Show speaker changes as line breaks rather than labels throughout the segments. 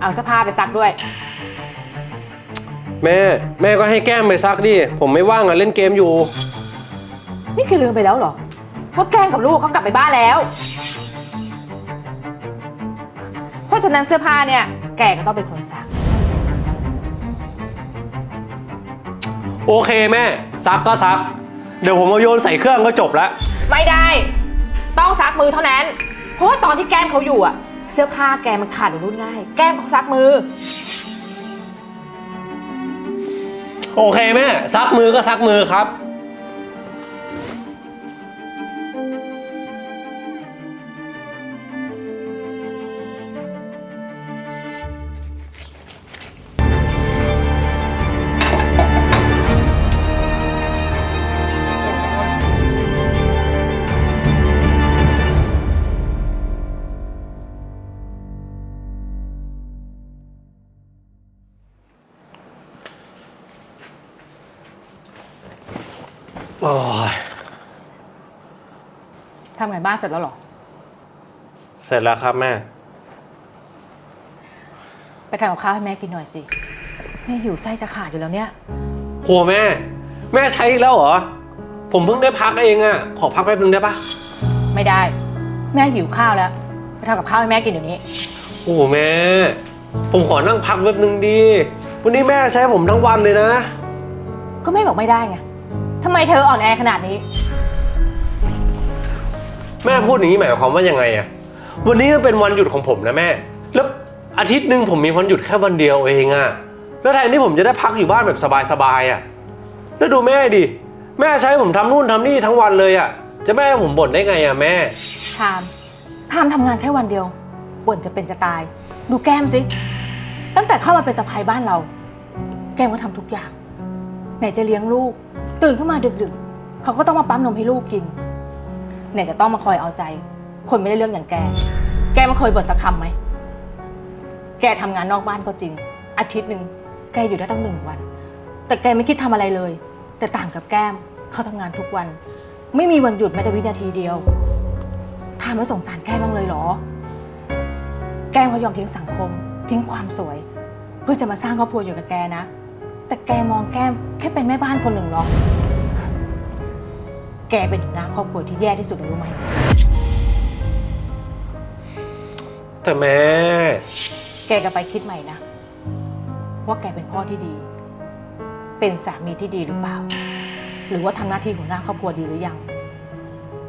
เอาเสื้อผ้าไปซักด้วย
แม่แม่ก็ให้แก้มไปซักดิ ผมไม่ว่างอะเล่นเกมอยู่
นี่คือลืมไปแล้วเหรอ ว่าแก้มกับลูกเขากลับไปบ้านแล้ว เพราะฉะนั้นเสื้อผ้าเนี่ย แกก็ต้องเป็นคนซัก
โอเคแม่ ซักก็ซัก เดี๋ยวผมเอาโยนใส่เครื่องก็จบแล้ว
ไม่ได้ ต้องซักมือเท่านั้น เพราะว่าตอนที่แก้มเขาอยู่อะเสื้อผ้าแกมันขาดหรือรุ่นง่าย แก้มซักมือ
โอเคแม่ซักมือก็ซักมือครับ โอ้ย
ทำงานบ้านเสร็จแล้วเหรอ
เสร็จแล้วครับแม่
ไปทำกับข้าวให้แม่กินหน่อยสิแม่หิวไส้จะขาดอยู่แล้วเนี่ย
โหแม่ แม่ใช้อีกแล้วเหรอ ผมเพิ่งได้พักเองอะขอพักแป๊บนึงได้ปะ
ไม่ได้ แม่หิวข้าวแล้ว ไปทำกับข้าวให้แม่กินเดี๋ยวนี้
โอ้โหแม่ ผมขอนั่งพักแป๊บนึงดี วันนี้แม่ใช้ผมทั้งวันเลยนะ
ก็แม่บอกไม่ได้ไง ทำไมเธออ่อนแอขนาดนี้
แม่พูดอย่างนี้หมายความว่ายังไงอะวันนี้มันเป็นวันหยุดของผมนะแม่ แล้วอาทิตย์หนึ่งผมมีวันหยุดแค่วันเดียวเองอะแล้วแทนที่ผมจะได้พักอยู่บ้านแบบสบายๆอะแล้วดูแม่ดิ แม่ใช้ผมทำนู่นทำนี่ทั้งวันเลยอะจะแม่ให้ผมบ่นได้ไงอะแม่
ทามทามทำงานแค่วันเดียว บ่นจะเป็นจะตาย ดูแก้มสิ ตั้งแต่เข้ามาเป็นสะพายบ้านเรา แก้มก็ทำทุกอย่าง ไหนจะเลี้ยงลูก ตื่นขึ้นมาดึกๆ เขาก็ต้องมาปั๊มนมให้ลูกกินไหนจะต้องมาคอยเอาใจ คนไม่ได้เรื่องอย่างแก แกมาเคยบ่นสักคำไหม แกทำงานนอกบ้านก็จริง อาทิตย์หนึ่งแกอยู่ได้ตั้งหนึ่งวัน แต่แกไม่คิดทำอะไรเลย แต่ต่างกับแก้มเขาทำงานทุกวัน ไม่มีวันหยุดแม้แต่วินาทีเดียวทามไม่สงสารแก้มบ้างเลยเหรอ แก้มเขายอมทิ้งสังคม ทิ้งความสวย เพื่อจะมาสร้างครอบครัวอยู่กับแกนะ แต่แกมองแก้มแค่เป็นแม่บ้านคนหนึ่งเหรอแกเป็นหัวหน้าครอบครัวที่แย่ที่สุดเลยรู้ไหม
แต่แม่
แกก็ไปคิดใหม่นะ ว่าแกเป็นพ่อที่ดี เป็นสามีที่ดีหรือเปล่า หรือว่าทำหน้าที่หัวหน้าครอบครัวดีหรือยัง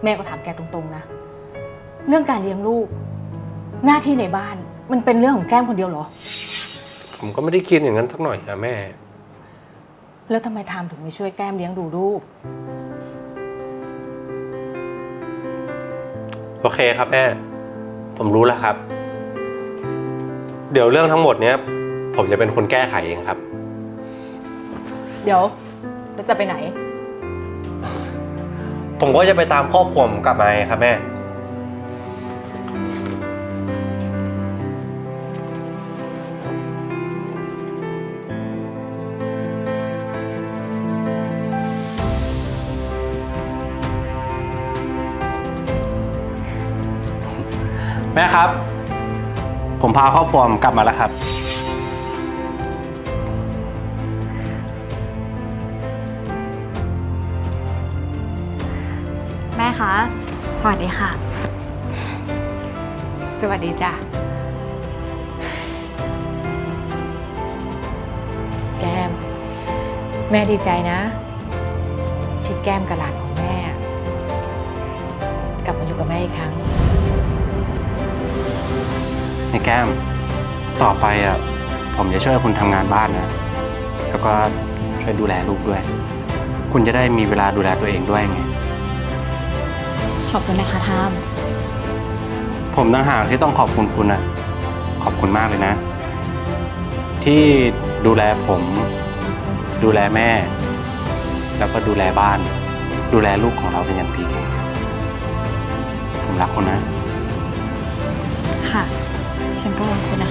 แม่ก็ถามแกตรงๆนะ เรื่องการเลี้ยงลูก หน้าที่ในบ้านมันเป็นเรื่องของแก้มคนเดียวเหรอ
ผมก็ไม่ได้คิดอย่างนั้นสักหน่อยอะแม่
แล้วทำไมทามถึงไม่ช่วยแก้มเลี้ยงดูลูก
โอเคครับแม่ ผมรู้แล้วครับ เดี๋ยวเรื่องทั้งหมดเนี้ย ผมจะเป็นคนแก้ไขเองครับ
เดี๋ยวเราจะไปไหน
ผมก็จะไปตามครอบครัวผมกลับมาไงครับแม่ แม่ครับ ผมพาครอบครัวผมกลับมาแล้วครับ
แม่คะ สวัสดีค่ะ
สวัสดีจ้ะ แก้ม แม่ดีใจนะ ที่แก้มกับหลานของแม่ กลับมาอยู่กับแม่อีกครั้ง
ในแก้ม ต่อไปอะผมจะช่วยคุณทำงานบ้านนะ แล้วก็ช่วยดูแลลูกด้วย คุณจะได้มีเวลาดูแลตัวเองด้วยไง
ขอบคุณนะคะทาม
ผมต่างหากที่ต้องขอบคุณคุณนะขอบคุณมากเลยนะ ที่ดูแลผม ดูแลแม่ แล้วก็ดูแลบ้าน ดูแลลูกของเราเป็นอย่างดีผมรักคุณนะ
ค่ะ ฉันก็รักคุณนะคะ